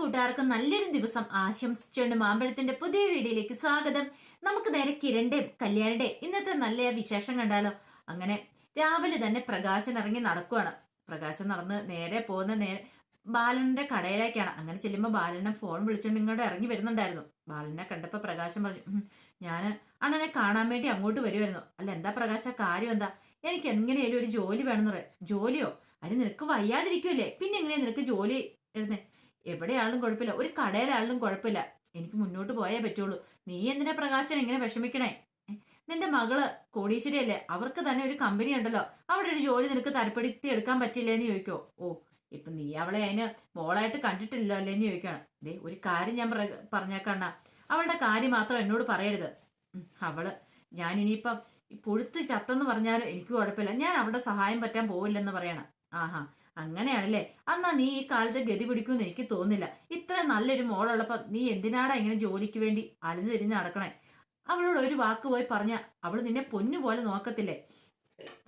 കൂട്ടുകാർക്കും നല്ലൊരു ദിവസം ആശംസിച്ചുകൊണ്ട് മാമ്പഴത്തിന്റെ പുതിയ വീഡിയോയിലേക്ക് സ്വാഗതം. നമുക്ക് നേരെ കിരണിന്റെയും കല്യാണിന്റെ ഇന്നത്തെ നല്ല വിശേഷം കണ്ടാലോ? അങ്ങനെ രാവിലെ തന്നെ പ്രകാശൻ ഇറങ്ങി നടക്കുവാണ്. പ്രകാശൻ നടന്ന് നേരെ പോകുന്ന നേരെ ബാലന്റെ കടയിലേക്കാണ്. അങ്ങനെ ചെല്ലുമ്പോൾ ബാലനെ ഫോൺ വിളിച്ചുകൊണ്ട് ഇങ്ങോട്ട് ഇറങ്ങി വരുന്നുണ്ടായിരുന്നു. ബാലനെ കണ്ടപ്പോൾ പ്രകാശൻ പറഞ്ഞു ഞാൻ അണ്ണനെ കാണാൻ വേണ്ടി അങ്ങോട്ട് വരുമായിരുന്നു അല്ല എന്താ പ്രകാശ കാര്യം എന്താ? എനിക്ക് എങ്ങനെയാലും ഒരു ജോലി വേണമെന്ന് പറയാം. ജോലിയോ? അതിന് നിനക്ക് വയ്യാതിരിക്കുമല്ലേ പിന്നെ എങ്ങനെയാ നിനക്ക് ജോലി എഴുന്നേ എവിടെയാളും കുഴപ്പമില്ല. ഒരു കടയിലായാലും കുഴപ്പമില്ല. എനിക്ക് മുന്നോട്ട് പോയേ പറ്റുള്ളൂ. നീ എന്തിനാ പ്രകാശൻ ഇങ്ങനെ വിഷമിക്കണേ? നിന്റെ മകൾ കോടീശ്വരിയല്ലേ? അവർക്ക് തന്നെ ഒരു കമ്പനി ഉണ്ടല്ലോ. അവിടെ ഒരു ജോലി നിനക്ക് തരപ്പെടുത്തി എടുക്കാൻ പറ്റില്ലേ എന്ന് ചോദിക്കോ? ഓ ഇപ്പൊ നീ അവളെ അതിന് മോളായിട്ട് കണ്ടിട്ടില്ലല്ലോ അല്ലേ എന്ന് ചോദിക്കണം. ദേ ഒരു കാര്യം ഞാൻ പറ- പറഞ്ഞേക്കണ്ണ അവളുടെ കാര്യം മാത്രം എന്നോട് പറയരുത്. അവൾ ഞാൻ ഇനിയിപ്പം പുഴുത്ത് ചത്തെന്ന് പറഞ്ഞാലും എനിക്ക് കുഴപ്പമില്ല. ഞാൻ അവളുടെ സഹായം പറ്റാൻ പോവില്ലെന്ന് പറയണം. ആഹാ. അങ്ങനെയാണല്ലേ? അന്നാ നീ ഈ കാലത്ത് ഗതി പിടിക്കുമെന്ന് എനിക്ക് തോന്നുന്നില്ല. ഇത്ര നല്ലൊരു മോളുള്ളപ്പം നീ എന്തിനാടാ ഇങ്ങനെ ജോലിക്ക് വേണ്ടി അലഞ്ഞു തിരിഞ്ഞ് നടക്കണേ? അവളോട് ഒരു വാക്ക് പോയി പറഞ്ഞ അവൾ നിന്നെ പൊന്നു പോലെ നോക്കത്തില്ലേ?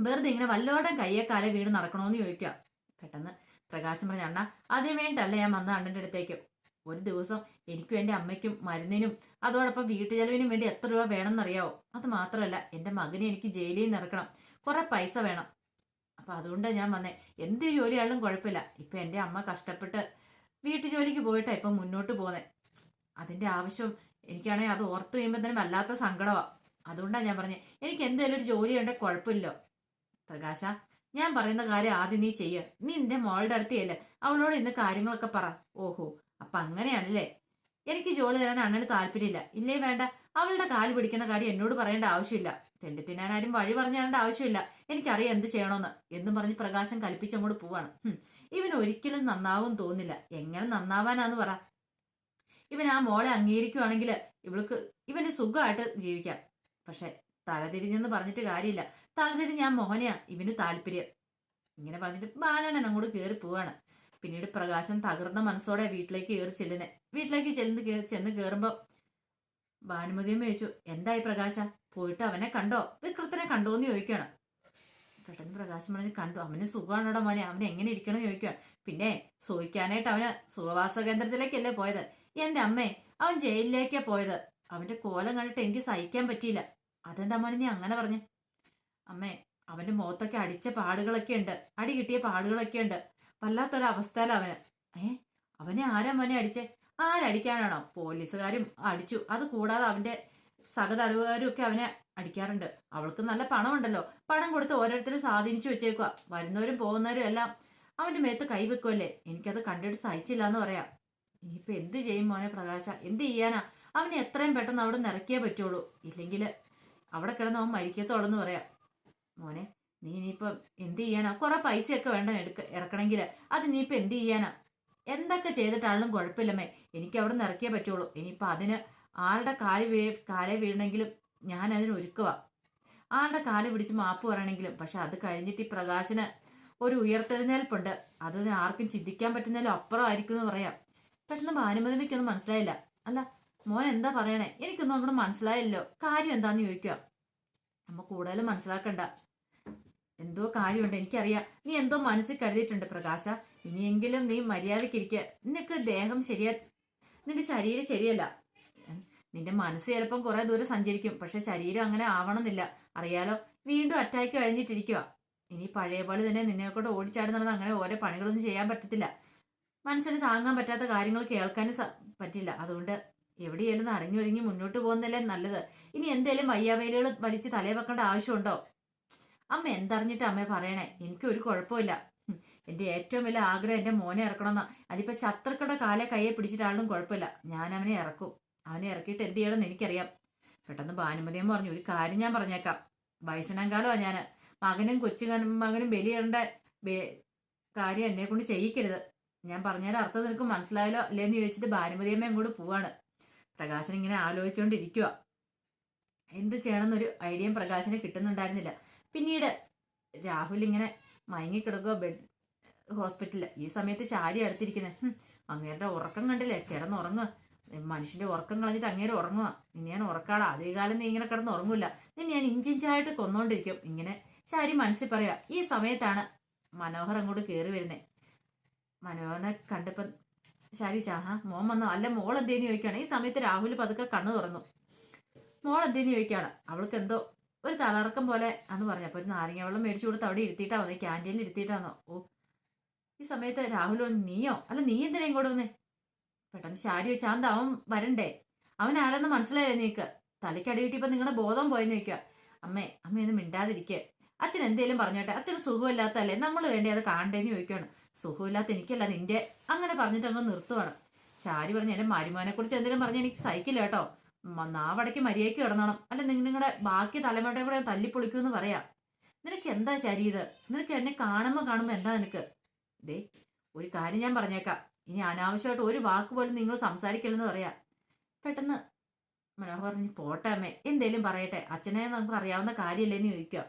വെറുതെ ഇങ്ങനെ വല്ലോടം കയ്യേക്കാലെ കാലെ വീണ് നടക്കണോന്ന് ചോദിക്കുക പെട്ടെന്ന് പ്രകാശം പറഞ്ഞ അണ്ണ ആദ്യം വേണ്ടല്ല ഞാൻ വന്ന അണ്ണന്റെ അടുത്തേക്ക്? ഒരു ദിവസം എനിക്കും എന്റെ അമ്മയ്ക്കും മരുന്നിനും അതോടൊപ്പം വീട്ടു ചെലവിനും വേണ്ടി എത്ര രൂപ വേണമെന്നറിയാവോ? അത് മാത്രമല്ല എന്റെ മകനെ എനിക്ക് ജയിലിൽ നിന്ന് ഇറക്കണം കുറെ പൈസ വേണം. അപ്പൊ അതുകൊണ്ടാണ് ഞാൻ വന്നേ. എന്ത് ജോലിയാളും കുഴപ്പമില്ല. ഇപ്പൊ എന്റെ അമ്മ കഷ്ടപ്പെട്ട് വീട്ടു ജോലിക്ക് പോയിട്ടാ ഇപ്പൊ മുന്നോട്ട് പോന്നേ. അതിന്റെ ആവശ്യം എനിക്കാണെങ്കിൽ അത് ഓർത്ത് കഴിയുമ്പോൾ തന്നെ വല്ലാത്ത സങ്കടമാ അതുകൊണ്ടാണ് ഞാൻ പറഞ്ഞത് എനിക്ക് എന്തെങ്കിലും ഒരു ജോലി ഉണ്ടെങ്കിൽ കുഴപ്പമില്ലോ. പ്രകാശ ഞാൻ പറയുന്ന കാര്യം ആദ്യം നീ ചെയ്യ. നീ നിന്റെ മോളുടെ അടുത്തല്ലേ അവളോട് ഇന്ന് കാര്യങ്ങളൊക്കെ പറ. ഓഹോ അപ്പൊ അങ്ങനെയാണല്ലേ? എനിക്ക് ജോലി തരാൻ അണ്ണന് താല്പര്യമില്ല. ഇല്ലേ വേണ്ട. അവളുടെ കാൽ പിടിക്കുന്ന കാര്യം എന്നോട് പറയേണ്ട ആവശ്യമില്ല. തെണ്ടി തിന്നാൻ ആരും വഴി പറഞ്ഞു തരേണ്ട ആവശ്യമില്ല. എനിക്കറിയാം എന്ത് ചെയ്യണമെന്ന് എന്നും പറഞ്ഞ് പ്രകാശം കൽപ്പിച്ചങ്ങോട്ട് പോവാണ്. ഇവൻ ഒരിക്കലും നന്നാവും തോന്നില്ല. എങ്ങനെ നന്നാവാനാന്ന് പറ. ഇവൻ ആ മോളെ അംഗീകരിക്കുവാണെങ്കിൽ ഇവൾക്ക് ഇവന് സുഖമായിട്ട് ജീവിക്കാം. പക്ഷെ തലതിരിഞ്ഞെന്ന് പറഞ്ഞിട്ട് കാര്യമില്ല. തലതിരിഞ്ഞ് ആ മോഹനെയാ ഇവന് താല്പര്യം. ഇങ്ങനെ പറഞ്ഞിട്ട് ബാലണ്ണൻ അങ്ങോട്ട് കയറി പോവാണ്. പിന്നീട് പ്രകാശം തകർന്ന മനസ്സോടെ വീട്ടിലേക്ക് കയറി ചെല്ലുന്നത് വീട്ടിലേക്ക് ചെല്ലുന്ന ചെന്ന് കയറുമ്പോൾ ഭാനുമതിയും ചോദിച്ചു എന്തായി പ്രകാശ? പോയിട്ട് അവനെ കണ്ടോ? വിക്രത്തിനെ കണ്ടോ എന്ന് ചോദിക്കുകയാണ് പെട്ടെന്ന് പ്രകാശം പറഞ്ഞു കണ്ടു. അവന് സുഖമാണോടാ മോനെ. അവൻ എങ്ങനെ ഇരിക്കണം എന്ന് ചോദിക്കുകയാണ് പിന്നെ സൂഹിക്കാനായിട്ട് അവന് സുഖവാസ കേന്ദ്രത്തിലേക്കല്ലേ പോയത്? എന്റെ അമ്മേ അവൻ ജയിലിലേക്കാ പോയത്. അവന്റെ കോലം കണ്ടിട്ട് എനിക്ക് സഹിക്കാൻ പറ്റിയില്ല. അതെന്താ മോനെ നീ അങ്ങനെ പറഞ്ഞു? അമ്മേ അവന്റെ മുഖത്തൊക്കെ അടിച്ച പാടുകളൊക്കെ ഉണ്ട് അടി കിട്ടിയ പാടുകളൊക്കെ ഉണ്ട് വല്ലാത്തൊരു അവസ്ഥയില അവന്. ഏ? അവനെ ആരാ മോനെ അടിച്ചേ? ആരടിക്കാനാണോ പോലീസുകാരും അടിച്ചു. അത് കൂടാതെ അവന്റെ സഹതടവുകാരും ഒക്കെ അവനെ അടിക്കാറുണ്ട്. അവൾക്ക് നല്ല പണമുണ്ടല്ലോ. പണം കൊടുത്ത് ഓരോരുത്തരും സ്വാധീനിച്ചു വെച്ചേക്കുക വരുന്നവരും പോകുന്നവരും എല്ലാം അവന്റെ മേത്ത് കൈവെക്കുമല്ലേ എനിക്കത് കണ്ടിട്ട് സഹിച്ചില്ല എന്ന് പറയാം. ഇനിയിപ്പോ എന്ത് ചെയ്യും മോനെ പ്രകാശ? എന്ത് ചെയ്യാനാ? അവനെ എത്രയും പെട്ടെന്ന് അവിടെ നിറക്കിയേ പറ്റുള്ളൂ. ഇല്ലെങ്കിൽ അവിടെ കിടന്ന് അവൻ മരിക്കത്തോളെന്ന് പറയാം. മോനെ നീ ഇനിയിപ്പം എന്ത് ചെയ്യാനാ? കുറെ പൈസയൊക്കെ വേണ്ട എടുക്ക ഇറക്കണമെങ്കിൽ അത് ഇനിയിപ്പോൾ എന്ത് ചെയ്യാനാ? എന്തൊക്കെ ചെയ്തിട്ടാണെങ്കിലും കുഴപ്പമില്ലമ്മേ. എനിക്ക് അവിടെ നിന്ന് ഇറക്കിയേ പറ്റുള്ളൂ. ഇനിയിപ്പോൾ അതിന് ആരുടെ കാൽ വീ കാലെ വീഴണമെങ്കിലും ഞാൻ അതിന് ഒരുക്കുക ആളുടെ കാൽ പിടിച്ച് മാപ്പ് പറയണമെങ്കിലും പക്ഷെ അത് കഴിഞ്ഞിട്ട് ഈ പ്രകാശന് ഒരു ഉയർത്തെഴുന്നേൽപ്പുണ്ട്. അത് ആർക്കും ചിന്തിക്കാൻ പറ്റുന്നതിലും അപ്പുറമായിരിക്കും എന്ന് പറയാം. പെട്ടെന്ന് ഭാനുമതിമയ്ക്കൊന്നും മനസ്സിലായില്ല. അല്ല മോൻ എന്താ പറയണേ? എനിക്കൊന്നും അങ്ങോട്ട് മനസ്സിലായല്ലോ കാര്യം എന്താന്ന് ചോദിക്കുക നമ്മൾ കൂടുതലും മനസ്സിലാക്കണ്ട. എന്തോ കാര്യമുണ്ട് എനിക്കറിയാം. നീ എന്തോ മനസ്സിൽ കരുതിയിട്ടുണ്ട് പ്രകാശ. ഇനിയെങ്കിലും നീ മര്യാദക്കിരിക്കുക നിനക്ക് ദേഹം ശരിയാ നിന്റെ ശരീരം ശരിയല്ല. നിന്റെ മനസ്സ് ചിലപ്പം കുറെ ദൂരം സഞ്ചരിക്കും പക്ഷെ ശരീരം അങ്ങനെ ആവണമെന്നില്ല. അറിയാലോ വീണ്ടും അറ്റാക്ക് കഴിഞ്ഞിട്ടിരിക്കുക ഇനി പഴയ പോലെ തന്നെ നിന്നെ കൊണ്ട് അങ്ങനെ ഓരോ പണികളൊന്നും ചെയ്യാൻ പറ്റത്തില്ല. മനസ്സിന് താങ്ങാൻ പറ്റാത്ത കാര്യങ്ങൾ കേൾക്കാനും പറ്റില്ല. അതുകൊണ്ട് എവിടെയായാലും അടങ്ങി ഒതുങ്ങി മുന്നോട്ട് പോകുന്നതല്ലേ നല്ലത്. ഇനി എന്തേലും വയ്യാവേലുകൾ വലിച്ച് തലേ വെക്കേണ്ട ആവശ്യമുണ്ടോ? അമ്മ എന്തറിഞ്ഞിട്ട് അമ്മയെ പറയണേ? എനിക്ക് ഒരു കുഴപ്പമില്ല. എന്റെ ഏറ്റവും വലിയ ആഗ്രഹം എന്റെ മോനെ ഇറക്കണമെന്നാ. അതിപ്പോ ശത്രുക്കളുടെ കാലെ കയ്യെ പിടിച്ചിട്ടാളും കുഴപ്പമില്ല. ഞാൻ അവനെ ഇറക്കും. അവനെ ഇറക്കിയിട്ട് എന്ത് ചെയ്യണമെന്ന് എനിക്കറിയാം. പെട്ടെന്ന് ഭാനുമതിയും പറഞ്ഞു ഒരു കാര്യം ഞാൻ പറഞ്ഞേക്കാം. വയസ്സിനാങ്കാലോ ഞാൻ മകനും കൊച്ചു മകനും ബലിയേണ്ട കാര്യം എന്നെ കൊണ്ട് ചെയ്യിക്കരുത്. ഞാൻ പറഞ്ഞാൽ അർത്ഥം നിനക്ക് മനസ്സിലായല്ലോ അല്ലേന്ന് ചോദിച്ചിട്ട് ഭാനുമതിയമ്മ അങ്ങോട്ട് പോവാണ്. പ്രകാശൻ ഇങ്ങനെ ആലോചിച്ചുകൊണ്ടിരിക്കുക എന്ത് ചെയ്യണമെന്നൊരു ഐഡിയയും പ്രകാശന് കിട്ടുന്നുണ്ടായിരുന്നില്ല. പിന്നീട് രാഹുൽ ഇങ്ങനെ മയങ്ങിക്കിടക്കുക ബെഡ് ഹോസ്പിറ്റലിൽ ഈ സമയത്ത് ശാരി അടുത്തിരിക്കുന്നത് അങ്ങേരുടെ ഉറക്കം കണ്ടില്ലേ? കിടന്നുറങ്ങുക മനുഷ്യന്റെ ഉറക്കം കളഞ്ഞിട്ട് അങ്ങേരെ ഉറങ്ങുക നിന്നെ ഞാൻ ഉറക്കാടാ. ആദ്യകാലം നീ ഇങ്ങനെ കിടന്ന് ഉറങ്ങൂല നിന്നെ ഞാൻ ഇഞ്ചിഞ്ചായിട്ട് കൊന്നോണ്ടിരിക്കും. ഇങ്ങനെ ശാരി മനസ്സിൽ പറയാ ഈ സമയത്താണ് മനോഹർ അങ്ങോട്ട് കയറി വരുന്നത് മനോഹരനെ കണ്ടപ്പം ശാരി ചാഹാ മോൻ വന്നോ? അല്ല മോൾ എന്തേന്ന് ചോദിക്കുകയാണ്? ഈ സമയത്ത് രാഹുൽ പതുക്കെ കണ്ണു തുറന്നു. മോൾ എന്തേന്ന് ചോദിക്കുകയാണ്? അവൾക്ക് എന്തോ ഒരു തളർക്കം പോലെ അന്ന് പറഞ്ഞു. അപ്പൊ ഒരു നാരങ്ങ വെള്ളം മേടിച്ചു കൊടുത്ത് അവിടെ ഇരുത്തിയിട്ടാ വന്നേ ക്യാന്റീനിൽ ഇരുത്തിയിട്ടാന്നോ? ഓ ഈ സമയത്ത് രാഹുൽ പറഞ്ഞു നീയോ? അല്ല നീ എന്തിനാ ഇങ്ങോട്ട് വന്നേ? പെട്ടെന്ന് ശാരി എന്താ അവൻ വരണ്ടേ? അവൻ ആരെന്ന് മനസ്സിലായില്ലേ നീക്ക് തലയ്ക്കടി കിട്ടിയപ്പോ നിങ്ങളുടെ ബോധം പോയി നീക്കുക അമ്മേ അമ്മയൊന്നും മിണ്ടാതിരിക്കുക അച്ഛൻ എന്തേലും പറഞ്ഞോട്ടെ? അച്ഛന് സുഖമില്ലാത്തല്ലേ നമ്മൾ വേണ്ടി അത് കാണണ്ടേന്ന് ചോദിക്കുകയാണ് സുഖമില്ലാത്ത എനിക്കല്ല നിന്റെ. അങ്ങനെ പറഞ്ഞിട്ട് അങ്ങ് നിർത്തുവാണ്. ശാരി പറഞ്ഞു എന്റെ മരുമാനെ കുറിച്ച് എന്തെങ്കിലും പറഞ്ഞു എനിക്ക് സഹിക്കില്ല കേട്ടോ. നാവടയ്ക്ക് മര്യാദയ്ക്ക് കിടന്നണം. അല്ല നിങ്ങളുടെ ബാക്കി തലമുറയുടെ കൂടെ തല്ലിപ്പൊളിക്കൂന്ന് പറയാം. നിനക്ക് എന്താ ശരി ഇത്? നിനക്ക് എന്നെ കാണുമ്പോൾ കാണുമ്പോൾ എന്താ നിനക്ക്? ദേ ഒരു കാര്യം ഞാൻ പറഞ്ഞേക്കാം. ഇനി അനാവശ്യമായിട്ട് ഒരു വാക്ക് പോലും നിങ്ങൾ സംസാരിക്കില്ലെന്ന് പറയാം. പെട്ടെന്ന് മനോഹർ പറഞ്ഞു പോട്ടെ അമ്മേ എന്തേലും പറയട്ടെ. അച്ഛനെ നമുക്ക് അറിയാവുന്ന കാര്യമല്ലേന്ന് ചോദിക്കുക.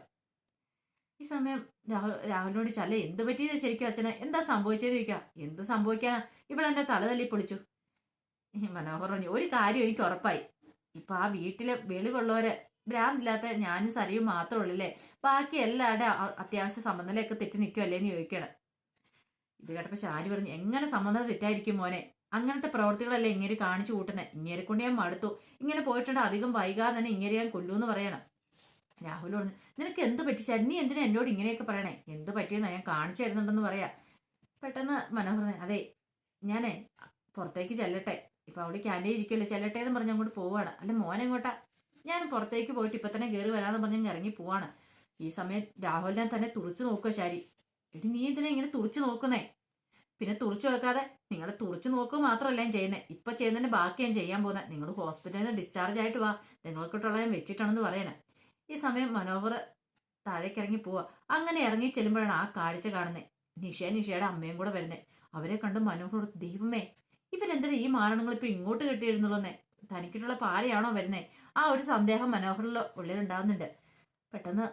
ഈ സമയം രാഹുൽ രാഹുലിനോട് ചല്ല എന്ത് പറ്റിയത് ശരിക്കും അച്ഛനെ? എന്താ സംഭവിച്ചത് ചോദിക്കുക എന്ത് സംഭവിക്കാനാ? ഇവിടെ എന്നെ തല തല്ലി പൊളിച്ചു മനോഹർ പറഞ്ഞു ഒരു കാര്യം എനിക്ക് ഉറപ്പായി. ഇപ്പൊ ആ വീട്ടിലെ വെളിവുള്ളവര് ഭ്രാന്തില്ലാത്ത ഞാനും സരിയും മാത്രമേ ഉള്ളല്ലേ? ബാക്കി എല്ലാവരുടെ അത്യാവശ്യ സംബന്ധനയൊക്കെ തെറ്റി നിൽക്കുമല്ലേന്ന് ചോദിക്കണം. ഇത് കേട്ടപ്പോ ശാരി പറഞ്ഞു എങ്ങനെ സംബന്ധം തെറ്റായിരിക്കും മോനെ? അങ്ങനത്തെ പ്രവർത്തികളല്ലേ ഇങ്ങനെ കാണിച്ചു കൂട്ടുന്നത് ഇങ്ങനെ കൊണ്ട് ഞാൻ മടുത്തു. ഇങ്ങനെ പോയിട്ടുണ്ട് അധികം വൈകാതെ തന്നെ ഇങ്ങനെ ഞാൻ കൊല്ലൂന്ന് പറയണം. രാഹുൽ പറഞ്ഞു നിനക്ക് എന്ത് പറ്റി നീ എന്തിനാ എന്നോട് ഇങ്ങനെയൊക്കെ പറയണേ? എന്ത് പറ്റിയെന്നാ ഞാൻ കാണിച്ചു തരുന്നുണ്ടെന്ന് പറയാ. പെട്ടെന്ന് മനോഹർ അതെ ഞാനേ പുറത്തേക്ക് ചെല്ലട്ടെ. ഇപ്പൊ അവിടെ ക്യാന്റീൻ ഇരിക്കല്ലേ ചെല്ലട്ടേന്ന് പറഞ്ഞ് അങ്ങോട്ട് പോവാണ്. അല്ല മോനെ എങ്ങോട്ടാ? ഞാൻ പുറത്തേക്ക് പോയിട്ട് ഇപ്പൊ തന്നെ കയറി വരാന്ന് പറഞ്ഞ് ഇറങ്ങി പോവാണ്. ഈ സമയം രാഹുലിനെ തന്നെ തുറച്ചു നോക്കുക ശാരി. എടി നീ എന്തിനാ ഇങ്ങനെ തുറച്ചു നോക്കുന്നേ? പിന്നെ തുറച്ചു വെക്കാതെ നിങ്ങളെ തുറച്ചു നോക്കുക മാത്രമല്ല ഞാൻ ചെയ്യുന്നത് ഇപ്പൊ ചെയ്യുന്നതിന്റെ ബാക്കി ഞാൻ ചെയ്യാൻ പോകുന്നത് നിങ്ങൾ ഹോസ്പിറ്റലിൽ നിന്ന് ഡിസ്ചാർജ് ആയിട്ട് വാ. നിങ്ങൾക്കിട്ടുള്ള ഞാൻ വെച്ചിട്ടാണെന്ന് പറയണേ. ഈ സമയം മനോഹർ താഴേക്ക് ഇറങ്ങി പോവാ. അങ്ങനെ ഇറങ്ങി ചെല്ലുമ്പോഴാണ് ആ കാഴ്ച കാണുന്നത് നിഷ നിഷയുടെ അമ്മയും കൂടെ വരുന്നത് അവരെ കണ്ട് മനോഹർ ദൈവമേ ഇവരെന്തിനാ ഈ മാരണങ്ങൾ ഇപ്പൊ ഇങ്ങോട്ട് കെട്ടിയിരുന്നുള്ളൂന്നേ തനിക്കിട്ടുള്ള പാരയാണോ വരുന്നേ? ആ ഒരു സന്ദേഹം മനോഹറിൽ ഉള്ളിലുണ്ടാകുന്നുണ്ട് പെട്ടെന്ന്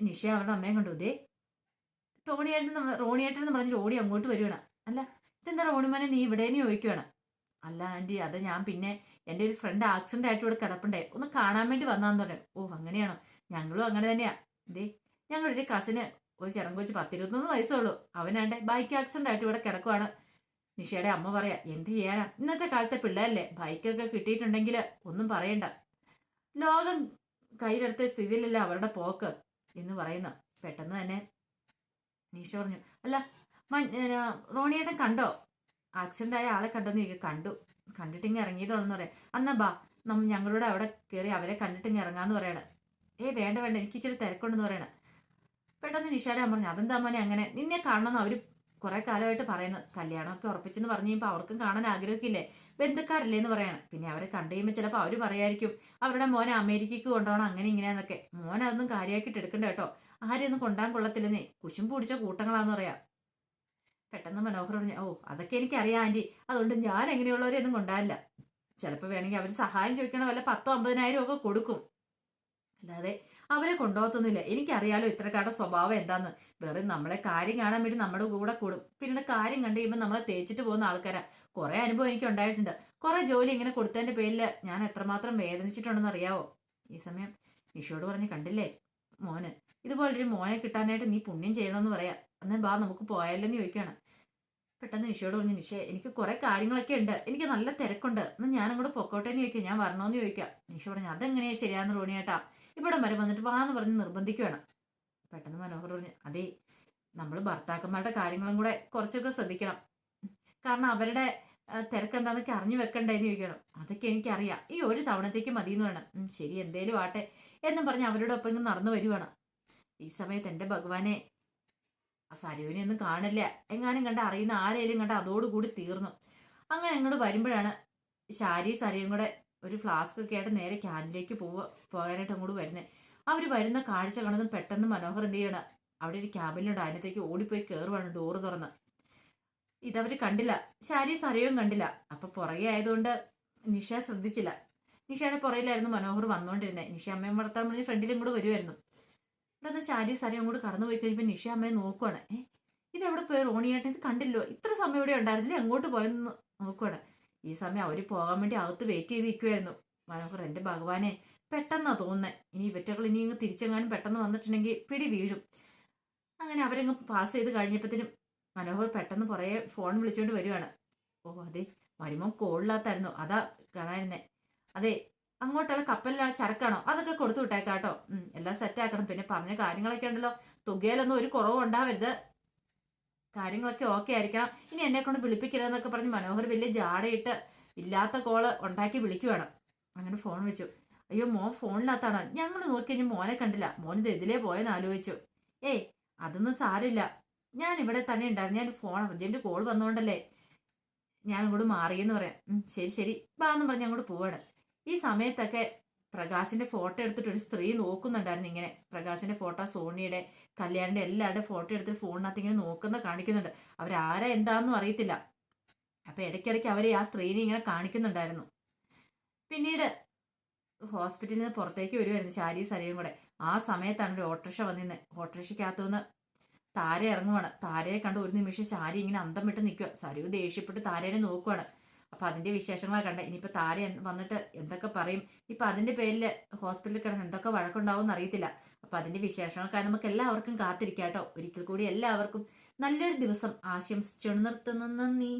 നിഷ അവരുടെ അമ്മയെ കണ്ടു. ദേ ടോണിയേട്ടൻ റോണിയേട്ടൻ എന്ന് പറഞ്ഞിട്ട് ഓടി അങ്ങോട്ട് വരുവാണ്. അല്ല ഇതെന്താ റോണിമാനെ നീ ഇവിടേന്ന് ചോദിക്കുവാണ്. അല്ല ആന്റി അത് ഞാൻ പിന്നെ എന്റെ ഒരു ഫ്രണ്ട് ആക്സിഡന്റ് ആയിട്ട് ഇവിടെ കിടപ്പുണ്ടേ. ഒന്ന് കാണാൻ വേണ്ടി വന്നാന്ന് പറഞ്ഞു. ഓ അങ്ങനെയാണോ? ഞങ്ങളും അങ്ങനെ തന്നെയാ. ദേ ഞങ്ങളുടെ ഒരു കസിന് ഒരു ചിറങ്കൊച്ച് പത്തിരുപത്തൊന്ന് വയസ്സുള്ളൂ അവനാണ്ടെ ബൈക്ക് ആക്സിഡന്റ് ആയിട്ട് ഇവിടെ കിടക്കുവാണ്. നിഷയുടെ അമ്മ പറയാ എന്ത് ചെയ്യാനാ? ഇന്നത്തെ കാലത്തെ പിള്ളേരല്ലേ ബൈക്കൊക്കെ കിട്ടിയിട്ടുണ്ടെങ്കിൽ ഒന്നും പറയണ്ട. ലോകം കയ്യിലെടുത്ത സ്ഥിതിയിലല്ല അവരുടെ പോക്ക് എന്ന് പറയുന്ന. പെട്ടെന്ന് തന്നെ നീഷ പറഞ്ഞു അല്ല റോണിയേട്ടൻ കണ്ടോ? ആക്സിഡന്റ് ആയ ആളെ കണ്ടോന്ന് ചോദിക്കും. കണ്ടു. കണ്ടിട്ടിങ്ങ് ഇറങ്ങിയതോളെന്ന് പറയാം. അന്നാ ബാ നമ്മ ഞങ്ങളുടെ അവിടെ കയറി അവരെ കണ്ടിട്ടിങ്ങ് ഇറങ്ങാന്ന് പറയണ. ഏ വേണ്ട വേണ്ട എനിക്ക് ഇച്ചിരി തിരക്കുണ്ടെന്ന് പറയണ. പെട്ടെന്ന് നിഷാടെ പറഞ്ഞു അതെന്താ മോനെ അങ്ങനെ? നിന്നെ കാണണമെന്ന് അവർ കുറെ കാലമായിട്ട് പറയുന്നു കല്യാണമൊക്കെ ഉറപ്പിച്ചെന്ന് പറഞ്ഞു കഴിയുമ്പോൾ അവർക്കും കാണാൻ ആഗ്രഹിക്കില്ലേ ബന്ധുക്കാരില്ലേ എന്ന് പറയണം. പിന്നെ അവരെ കണ്ടു കഴിയുമ്പോൾ ചിലപ്പോൾ അവർ പറയായിരിക്കും അവരുടെ മോനെ അമേരിക്കയ്ക്ക് കൊണ്ടുപോകണം അങ്ങനെ ഇങ്ങനെയാന്നൊക്കെ മോനെ അതൊന്നും കാര്യമാക്കിയിട്ട് എടുക്കണ്ട കേട്ടോ ആരെയൊന്നും കൊണ്ടാൻ കൊള്ളത്തില്ലെന്നേ കുശും പൂടിച്ച കൂട്ടങ്ങളാന്ന് പറയാം. പെട്ടെന്ന് മനോഹർ പറഞ്ഞു ഓ അതൊക്കെ എനിക്കറിയാം ആന്റി അതുകൊണ്ട് ഞാൻ എങ്ങനെയുള്ളവരെയൊന്നും കൊണ്ടാനില്ല. ചിലപ്പോൾ വേണമെങ്കിൽ അവർ സഹായം ചോദിക്കണ വല്ല പത്തോ അമ്പതിനായിരം ഒക്കെ കൊടുക്കും. അല്ലാതെ അവരെ കൊണ്ടുപോകത്തൊന്നുമില്ല. എനിക്കറിയാലോ ഇത്രക്കാരുടെ സ്വഭാവം എന്താന്ന്. വേറെ നമ്മളെ കാര്യം കാണാൻ വേണ്ടി നമ്മുടെ കൂടെ കൂടും. പിന്നീട് കാര്യം കണ്ടു കഴിയുമ്പോൾ നമ്മളെ തേച്ചിട്ട് പോകുന്ന ആൾക്കാരാ. കുറെ അനുഭവം എനിക്ക് ഉണ്ടായിട്ടുണ്ട്. കുറെ ജോലി ഇങ്ങനെ കൊടുത്തതിന്റെ പേരിൽ ഞാൻ എത്രമാത്രം വേദനിച്ചിട്ടുണ്ടെന്ന് അറിയാവോ? ഈ സമയം നിഷയോട് പറഞ്ഞ് കണ്ടില്ലേ? മോന്. ഇതുപോലൊരു മോനെ കിട്ടാനായിട്ട് നീ പുണ്യം ചെയ്യണമെന്ന് പറയാ. എന്നാൽ ബാ നമുക്ക് പോയാലെന്ന് ചോദിക്കുകയാണ്. പെട്ടെന്ന് നിഷയോട് പറഞ്ഞു നിഷേ എനിക്ക് കുറെ കാര്യങ്ങളൊക്കെ ഉണ്ട്. എനിക്ക് നല്ല തിരക്കുണ്ട്. എന്നാൽ ഞാൻ അങ്ങോട്ട് പൊക്കോട്ടെ എന്ന് ചോദിക്കാം. ഞാൻ വരണോന്ന് ചോദിക്കാം. നിഷ പറഞ്ഞു അതെങ്ങനെയാ ശരിയാന്ന് റോണിയേട്ടാ ഇവിടം വരെ വന്നിട്ട് വാന്ന് പറഞ്ഞ് നിർബന്ധിക്കുകയാണ് പെട്ടെന്ന് മനോഹർ പറഞ്ഞു അതെ നമ്മൾ ഭർത്താക്കന്മാരുടെ കാര്യങ്ങളും കൂടെ കുറച്ചൊക്കെ ശ്രദ്ധിക്കണം. കാരണം അവരുടെ തിരക്ക് എന്താണെന്നൊക്കെ അറിഞ്ഞു വെക്കണ്ടേന്ന് ചോദിക്കണം. അതൊക്കെ എനിക്കറിയാം. ഈ ഒരു തവണത്തേക്ക് മതി എന്ന് ഉം, ശരി എന്തേലും ആട്ടെ എന്നും പറഞ്ഞ് അവരോടൊപ്പം ഇങ്ങ് നടന്നു വരുവാണ്. ഈ സമയത്ത് എന്റെ ഭഗവാനെ ആ സരുവിനെ ഒന്നും കാണില്ല. എങ്ങാനും കണ്ട അറിയുന്ന ആരേലും കണ്ട അതോടുകൂടി തീർന്നു. അങ്ങനെ അങ്ങോട്ട് വരുമ്പോഴാണ് ശാരി സരയും കൂടെ ഒരു ഫ്ലാസ്ക് ഒക്കെ ആയിട്ട് നേരെ ക്യാനിലേക്ക് പോവുക പോകാനായിട്ട് അങ്ങോട്ട് വരുന്നത് അവർ വരുന്ന കാഴ്ച കാണുന്നതും പെട്ടെന്ന് മനോഹർ എന്ത് ചെയ്യണം? അവിടെ ഒരു ക്യാബിനുണ്ട് അതിനകത്തേക്ക് ഓടിപ്പോയി കയറുവാണ് ഡോറ് തുറന്ന്. ഇതവർ കണ്ടില്ല. ശാരി സരയും കണ്ടില്ല. അപ്പം പുറകെ ആയതുകൊണ്ട് നിഷ ശ്രദ്ധിച്ചില്ല. നിഷയുടെ പുറയിലായിരുന്നു മനോഹർ വന്നുകൊണ്ടിരുന്നത് നിഷ അമ്മയും വളർത്താൻ പറഞ്ഞ് ഫ്രണ്ടിലും കൂടെ വരുമായിരുന്നു ഇവിടെ നിന്ന് ശാരി സാരി അങ്ങോട്ട് കടന്നു പോയി കഴിയുമ്പോൾ നിഷ അമ്മയെ നോക്കുവാണ്. ഇത് എവിടെ പോയി റോണിയേട്ടൻ? ഇത് കണ്ടില്ലോ. ഇത്ര സമയം ഇവിടെ ഉണ്ടായിരുന്നില്ല. എങ്ങോട്ട് പോയെന്ന് നോക്കുവാണ്. ഈ സമയം അവർ പോകാൻ വേണ്ടി അകത്ത് വെയിറ്റ് ചെയ്ത് നിൽക്കുമായിരുന്നു മനോഹർ എന്റെ ഭഗവാനെ പെട്ടെന്നാ തോന്നുന്നത് ഇനി ഇവറ്റകൾ ഇനി ഇങ്ങ് തിരിച്ചെങ്ങാനും പെട്ടെന്ന് വന്നിട്ടുണ്ടെങ്കിൽ പിടി വീഴും. അങ്ങനെ അവരങ്ങ് പാസ് ചെയ്ത് കഴിഞ്ഞപ്പോഴത്തേനും മനോഹർ പെട്ടെന്ന് പുറകെ ഫോൺ വിളിച്ചുകൊണ്ട് വരുവാണ്. ഓ അതെ. മരുമോൻ കോളില്ലാത്തായിരുന്നു അതാ കാണായിരുന്നേ അതെ അങ്ങോട്ടുള്ള കപ്പലിലെ ചരക്കാണോ? അതൊക്കെ കൊടുത്തു വിട്ടേക്കാട്ടോ. ഉം, എല്ലാം സെറ്റ് ആക്കണം. പിന്നെ പറഞ്ഞ കാര്യങ്ങളൊക്കെ ഉണ്ടല്ലോ. തുകയിലൊന്നും ഒരു കുറവും ഉണ്ടാവരുത്. കാര്യങ്ങളൊക്കെ ഓക്കെ ആയിരിക്കണം. ഇനി എന്നെ കൊണ്ട് വിളിപ്പിക്കരുതെന്നൊക്കെ പറഞ്ഞ് മനോഹർ വലിയ ജാടയിട്ട് ഇല്ലാത്ത കോൾ ഉണ്ടാക്കി വിളിക്കുവാണ്. അങ്ങനെ ഫോൺ വെച്ചു. അയ്യോ മോൻ ഫോണിനകത്താണ് ഞങ്ങൾ നോക്കി മോനെ കണ്ടില്ല. മോൻ ഇത് എതിലേ പോയെന്ന് ആലോചിച്ചു. ഏയ് അതൊന്നും സാരമില്ല. ഞാൻ ഇവിടെ തന്നെ ഉണ്ടായിരുന്നു. ഞാൻ ഫോൺ അർജന്റ് കോൾ വന്നുകൊണ്ടല്ലേ ഞാൻ അങ്ങോട്ട് മാറിയെന്ന് പറയാം. ശരി ശരി. ബാ എന്ന് പറഞ്ഞ് അങ്ങോട്ട് പോവാണ്. ഈ സമയത്തൊക്കെ പ്രകാശിന്റെ ഫോട്ടോ എടുത്തിട്ട് ഒരു സ്ത്രീ നോക്കുന്നുണ്ടായിരുന്നു ഇങ്ങനെ. പ്രകാശിന്റെ ഫോട്ടോ സോണിയുടെ കല്യാണിന്റെ എല്ലാവരുടെ ഫോട്ടോ എടുത്തിട്ട് ഫോണിനകത്ത് ഇങ്ങനെ നോക്കുന്ന കാണിക്കുന്നുണ്ട്. അവരാരാ എന്താണെന്നും അറിയത്തില്ല. അപ്പൊ ഇടയ്ക്കിടയ്ക്ക് അവരെ ആ സ്ത്രീനെ ഇങ്ങനെ കാണിക്കുന്നുണ്ടായിരുന്നു. പിന്നീട് ഹോസ്പിറ്റലിൽ നിന്ന് പുറത്തേക്ക് വരുമായിരുന്നു ശാരി സരയും കൂടെ. ആ സമയത്താണ് ഒരു ഓട്ടോറിക്ഷ വന്നിരുന്നത് ഓട്ടോറിക്ഷയ്ക്കകത്തുനിന്ന് താര ഇറങ്ങുവാണ്. താരയെ കണ്ട് ഒരു നിമിഷം ശാരി ഇങ്ങനെ അന്തം വിട്ട് നിൽക്കുക സരു ദേഷ്യപ്പെട്ട് താരേനെ നോക്കുവാണ്. അപ്പൊ അതിന്റെ വിശേഷങ്ങളൊക്കെ കണ്ട ഇനിയിപ്പോ താര വന്നിട്ട് എന്തൊക്കെ പറയും? ഇപ്പൊ അതിന്റെ പേരിൽ ഹോസ്പിറ്റലിൽ കിടന്ന് എന്തൊക്കെ വഴക്കുണ്ടാവും അറിയത്തില്ല. അപ്പൊ അതിന്റെ വിശേഷങ്ങൾക്കായി നമുക്ക് എല്ലാവർക്കും കാത്തിരിക്കാം കേട്ടോ ഒരിക്കൽ കൂടി എല്ലാവർക്കും നല്ലൊരു ദിവസം ആശംസിച്ചു നിർത്തുന്നു നന്ദി.